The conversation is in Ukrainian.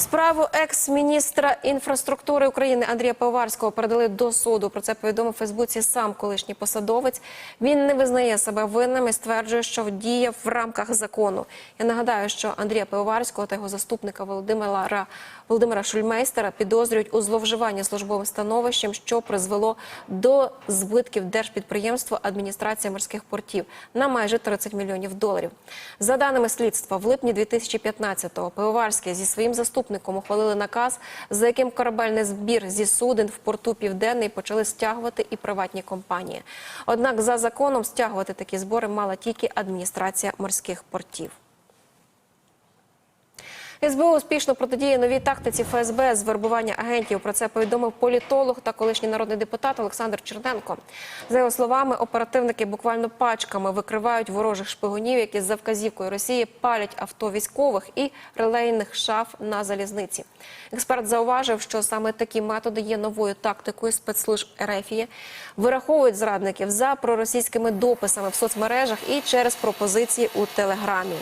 Справу екс-міністра інфраструктури України Андрія Пивоварського передали до суду. Про це повідомив у Фейсбуці сам колишній посадовець. Він не визнає себе винним і стверджує, що діяв в рамках закону. Я нагадаю, що Андрія Пивоварського та його заступника Володимира Володимира Шульмейстера підозрюють у зловживанні службовим становищем, що призвело до збитків держпідприємства адміністрація морських портів на майже 30 мільйонів доларів. За даними слідства, в липні 2015-го Пивоварський зі своїм заступником ухвалили наказ, за яким корабельний збір зі суден в порту Південний почали стягувати і приватні компанії. Однак за законом стягувати такі збори мала тільки адміністрація морських портів. СБУ успішно протидіє новій тактиці ФСБ з вербування агентів. Про це повідомив політолог та колишній народний депутат Олександр Черненко. За його словами, оперативники буквально пачками викривають ворожих шпигунів, які за вказівкою Росії палять авто військових і релейних шаф на залізниці. Експерт зауважив, що саме такі методи є новою тактикою спецслужб Ерефії. Вираховують зрадників за проросійськими дописами в соцмережах і через пропозиції у телеграмі.